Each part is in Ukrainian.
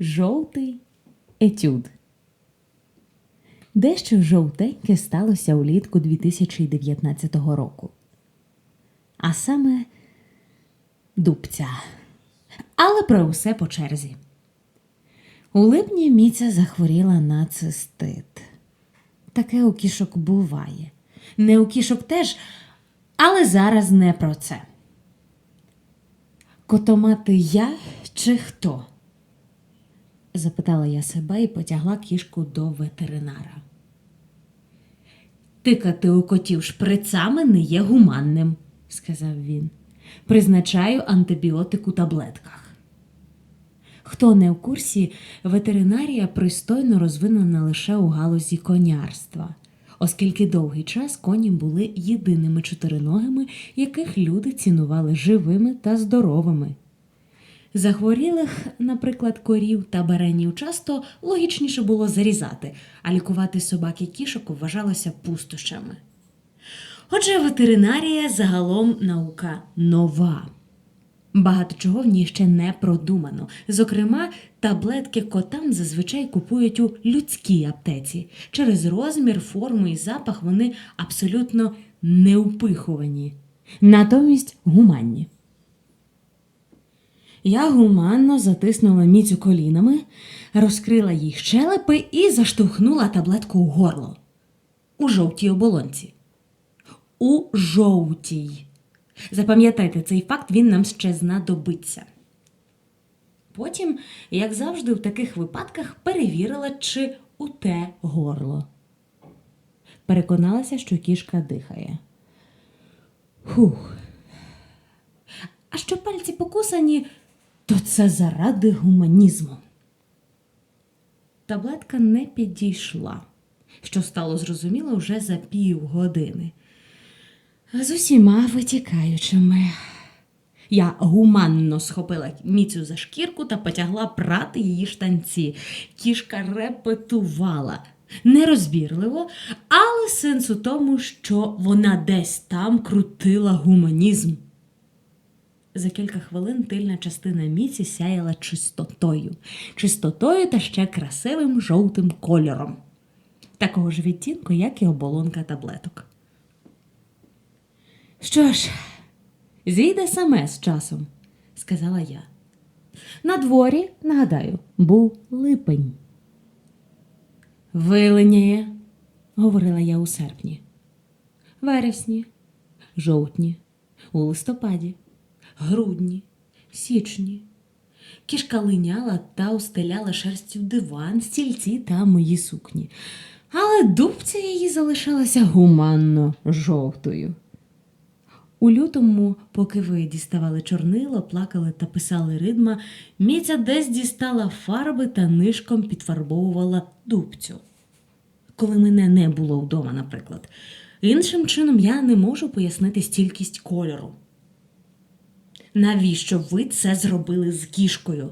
Жовтий етюд. Дещо жовтеньке сталося улітку 2019 року. А саме дубця. Але про усе по черзі. У липні Міця захворіла на цистит. Таке у кішок буває. Не у кішок теж, але зараз не про це. Котомати я чи хто? Запитала я себе і потягла кішку до ветеринара. Тикати у котів шприцами не є гуманним, сказав він. Призначаю антибіотик у таблетках. Хто не в курсі, ветеринарія пристойно розвинена лише у галузі конярства, оскільки довгий час коні були єдиними чотириногими, яких люди цінували живими та здоровими. Захворілих, наприклад, корів та баранів часто логічніше було зарізати, а лікувати собак і кішок вважалося пустощами. Отже, ветеринарія загалом наука нова. Багато чого в ній ще не продумано. Зокрема, таблетки котам зазвичай купують у людській аптеці. Через розмір, форму і запах вони абсолютно неупихувані, натомість гуманні. Я гуманно затиснула міцю колінами, розкрила їй щелепи і заштовхнула таблетку у горло. У жовтій оболонці. У жовтій. Запам'ятайте цей факт, він нам ще знадобиться. Потім, як завжди, в таких випадках перевірила, чи у те горло. Переконалася, що кішка дихає. Фух. А що пальці покусані, то це заради гуманізму. Таблетка не підійшла, що стало зрозуміло вже за півгодини. З усіма витікаючими. Я гуманно схопила міцю за шкірку та потягла прати її штанці. Кішка репетувала. Нерозбірливо, але сенс у тому, що вона десь там крутила гуманізм. За кілька хвилин тильна частина міці сяяла чистотою, чистотою та ще красивим жовтим кольором, такого ж відтінку, як і оболонка таблеток. Що ж, зійде саме з часом, сказала я. На дворі, нагадаю, був липень. Виленяє, говорила я у серпні, вересні, жовтні, у листопаді, грудні, січні. Кішка линяла та устеляла шерстю диван, стільці та мої сукні. Але дубця її залишалася гуманно жовтою. У лютому, поки ви діставали чорнило, плакали та писали ридма, Міця десь дістала фарби та нишком підфарбовувала дубцю. Коли мене не було вдома, наприклад. Іншим чином я не можу пояснити стількість кольору. Навіщо ви це зробили з кішкою?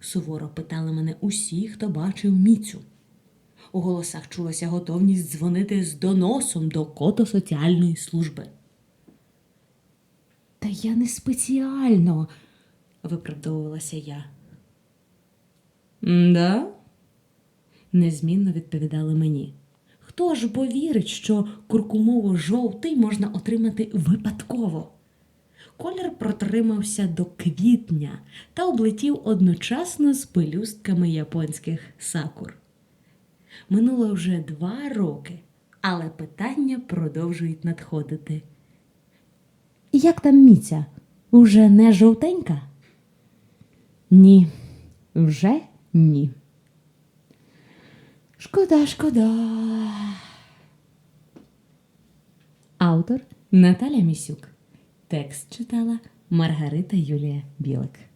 суворо питали мене усі, хто бачив міцю. У голосах чулася готовність дзвонити з доносом до котосоціальної служби. Та я не спеціально, виправдовувалася я. Да? незмінно відповідали мені. Хто ж повірить, що куркумово-жовтий можна отримати випадково? Колір протримався до квітня та облетів одночасно з пелюстками японських сакур. Минуло вже два роки, але питання продовжують надходити. Як там міця? Уже не жовтенька? Ні, вже ні. Шкода, шкода. Автор Наталя Місюк. Текст читала Маргарита Юлія Білик.